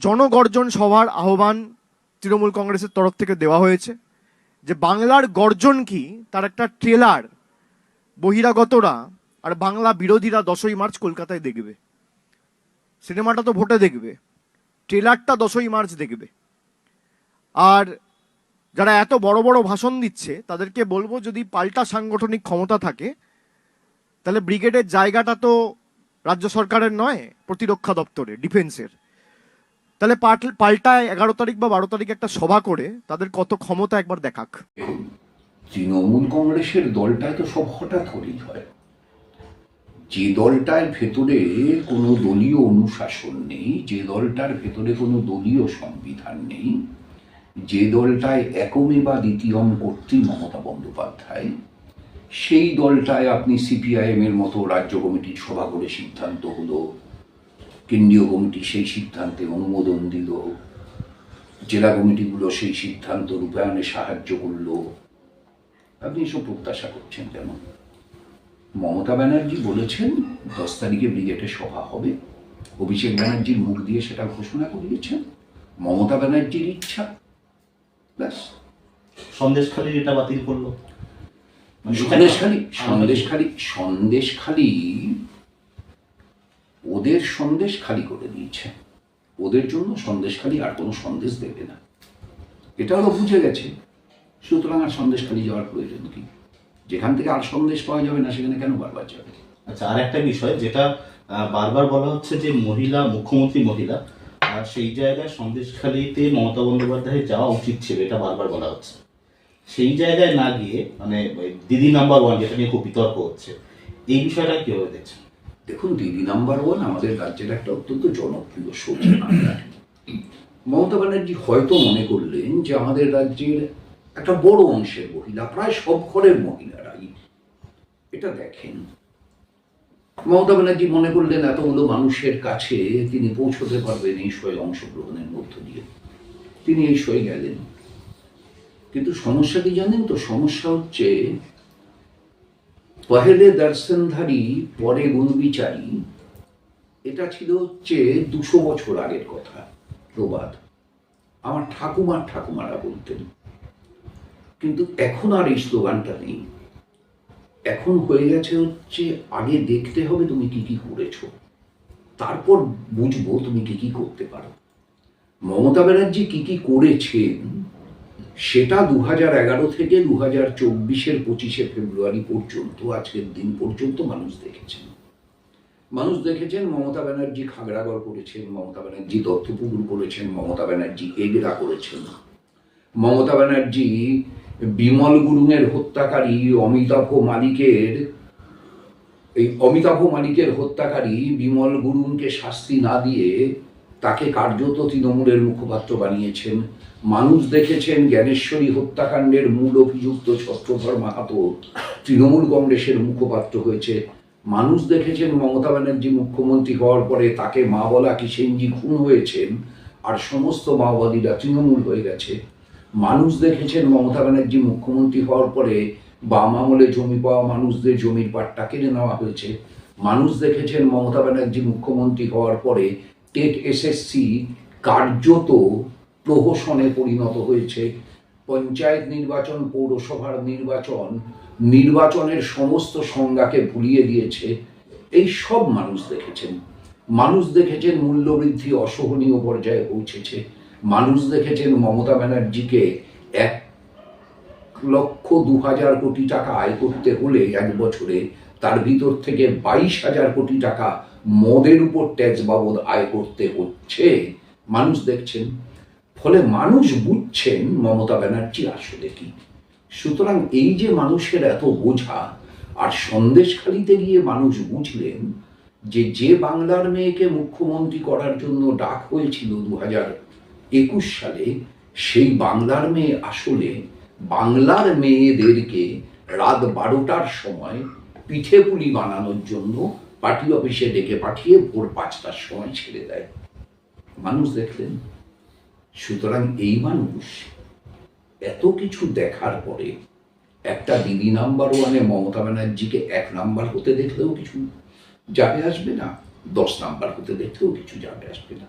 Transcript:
জনগর্জন সভার আহ্বান তৃণমূল কংগ্রেসের তরফ থেকে দেওয়া হয়েছে যে বাংলার গর্জন কি? তার একটা ট্রেলার। বহিরাগতরা আর বাংলা বিরোধীরা দশই মার্চ কলকাতায় দেখবে। সিনেমাটা তো ভোটে দেখবে। ট্রেলারটা দশই মার্চ দেখবে। আর যারা এত বড় বড় ভাষণ দিচ্ছে, তাদেরকে বলব যদি পাল্টা সাংগঠনিক ক্ষমতা থাকে, তাহলে ব্রিগেডের জায়গাটা তো রাজ্য সরকারের নয়, প্রতিরক্ষা দপ্তরে ডিফেন্সের। তাহলে পাল্ট- এগারো তারিখ বা বারো তারিখ একটা সভা করে তাদের কত ক্ষমতা একবার দেখাক। তৃণমূল কংগ্রেসের দলটায় তো সব হঠাৎ করেই হয়। যে দলটার ভেতরে কোনো দলীয় অনুশাসন নেই, যে দলটার ভেতরে কোনো দলীয় সংবিধান নেই, যে দলটায় একমে বা দ্বিতীয়ম কর্তৃ মমতা বন্দ্যোপাধ্যায়, সেই দলটায় আপনি সিপিআইএম এর মতো রাজ্য কমিটির সভা করে সিদ্ধান্ত হলো। কেন্দ্রীয় কমিটি সেই সিদ্ধান্তে অনুমোদন দিল। জেলা কমিটিগুলো সেই সিদ্ধান্ত রূপায়ণে সাহায্য করল। আপনি এসব প্রত্যাশা করছেন কেন? মমতা ব্যানার্জি বলেছেন দশ তারিখে ব্রিগেডে সভা হবে। অভিষেক ব্যানার্জির মুখ দিয়ে সেটা ঘোষণা করিয়েছেন। মমতা ব্যানার্জির ইচ্ছা। ব্যাস। সন্দেশখালি এটা বাতিল করল। সন্দেশখালি সন্দেশখালি সন্দেশখালি ওদের সন্দেশ খালি করে দিয়েছে। ওদের জন্য সন্দেশখালি আর কোনো সন্দেশ দেবে না। এটা ওরা বুঝে গেছে। সুতরাং আর সন্দেশখালি যাওয়ার প্রয়োজন কি? যেখান থেকে আর সন্দেশ পাওয়া যাবে না, সেখানে কেন বারবার যাবে? আচ্ছা আর একটা বিষয় যেটা বারবার বলা হচ্ছে যে মহিলা, মুখ্যমন্ত্রী মহিলা, আর সেই জায়গায় সন্দেশখালিতে মমতা বন্দ্যোপাধ্যায় যাওয়া উচিত ছিল, এটা বারবার বলা হচ্ছে। সেই জায়গায় না গিয়ে মানে দিদি নাম্বার ওয়ান যেটা নিয়ে খুব বিতর্ক হচ্ছে, এই বিষয়টা কীভাবে দেখছেন? দেখুন, দিদি নাম্বার ওয়ান আমাদের রাজ্যের একটা অত্যন্ত জনপ্রিয় সবজি মমতা ব্যানার্জি হয়তো মনে করলেন যে আমাদের রাজ্যের একটা বড় অংশের মহিলা, প্রায় সব ঘরের মহিলারাই এটা দেখেন। মমতা ব্যানার্জি মনে করলেন এতগুলো মানুষের কাছে তিনি পৌঁছতে পারবেন এই শোয়ে অংশগ্রহণের মধ্য দিয়ে। তিনি এই শোয়ে গেলেন। কিন্তু সমস্যা কি জানেন তো? সমস্যা হচ্ছে পহেলে দর্শনধারী, পরে গুণবিচারী এটা ছিল হচ্ছে দুশো বছর আগের কথা, প্রবাদ। আমার ঠাকুমার ঠাকুমারা বলতেন। কিন্তু এখন আর এই স্লোগানটা নেই। এখন হয়ে গেছে হচ্ছে, আগে দেখতে হবে তুমি কি কি করেছ। তারপর বুঝব তুমি কি কি করতে পারো। মমতা ব্যানার্জি কি কি করেছেন সেটা দু হাজার এগারো থেকে দু হাজার চব্বিশের পঁচিশে ফেব্রুয়ারি পর্যন্ত, আজকের দিন পর্যন্ত মানুষ দেখেছেন। মানুষ দেখেছেন মমতা ব্যানার্জি খাগড়াগড় করেছেন, মমতা ব্যানার্জি তথ্যপুকুর করেছেন, মমতা ব্যানার্জি এগরা করেছেন। মমতা ব্যানার্জি বিমল গুরুংয়ের হত্যাকারী অমিতাভ মালিকের, এই অমিতাভ মালিকের হত্যাকারী বিমল গুরুংকে শাস্তি না দিয়ে তাকে কার্যত তৃণমূলের মুখপাত্র বানিয়েছেন। মানুষ দেখেছেন জ্ঞানেশ্বরী হত্যাকাণ্ডের মূল অভিযুক্ত ছত্রধর মাহাতো তৃণমূল কংগ্রেসের মুখপাত্র হয়েছে। মানুষ দেখেছেন মমতা ব্যানার্জি মুখ্যমন্ত্রী হওয়ার পরে তাকে মা বলা কিষেনজি খুন হয়েছেন আর সমস্ত মাওবাদীরা তৃণমূল হয়ে গেছে। মানুষ দেখেছেন মমতা ব্যানার্জি মুখ্যমন্ত্রী হওয়ার পরে বাম আমলে জমি পাওয়া মানুষদের জমির পাট্টা কেড়ে নেওয়া হয়েছে। মানুষ দেখেছেন মমতা ব্যানার্জি মুখ্যমন্ত্রী হওয়ার পরে টেট এসএসসি কার্যত প্রহসনে পরিণত হয়েছে। পঞ্চায়েত নির্বাচন, পৌরসভার নির্বাচন, নির্বাচনের সমস্ত সংজ্ঞাকে ভুলিয়ে দিয়েছে। এই সব মানুষ দেখেছেন। মানুষ দেখেছেন মূল্যবৃদ্ধি অসহনীয় পর্যায়ে পৌঁছেছে। মানুষ দেখেছেন মমতা ব্যানার্জিকে এক লক্ষ দু হাজার কোটি টাকা আয় করতে হলে এক বছরে তার ভিতর থেকে বাইশ হাজার কোটি টাকা মদের উপর ট্যাক্স বাবদ আয় করতে হচ্ছে। মানুষ দেখছেন, ফলে মানুষ বুঝছেন মমতা ব্যানার্জি আসলে কি। সুতরাং এই যে মানুষের এত বোঝা, আর সন্দেশখালিতে গিয়ে মানুষ বুঝলেন যে যে বাংলার মেয়েকে মুখ্যমন্ত্রী করার জন্য ডাক হয়েছিল দু হাজার একুশ সালে, সেই বাংলার মেয়ে আসলে বাংলার মেয়েদেরকে রাত বারোটার সময় পিঠে পুলি বানানোর জন্য পার্টি অফিসে ডেকে পাঠিয়ে ভোর পাঁচটার সময় ছেড়ে দেয়। মানুষ দেখলেন, সুতরাং এই মানুষ এত কিছু দেখার পরে একটা দিদি নাম্বার ওয়ানে মমতা ব্যানার্জিকে এক নাম্বার হতে দেখলেও কিছু যাবে আসবে না, দশ নাম্বার হতে দেখলেও কিছু যাবে আসবে না।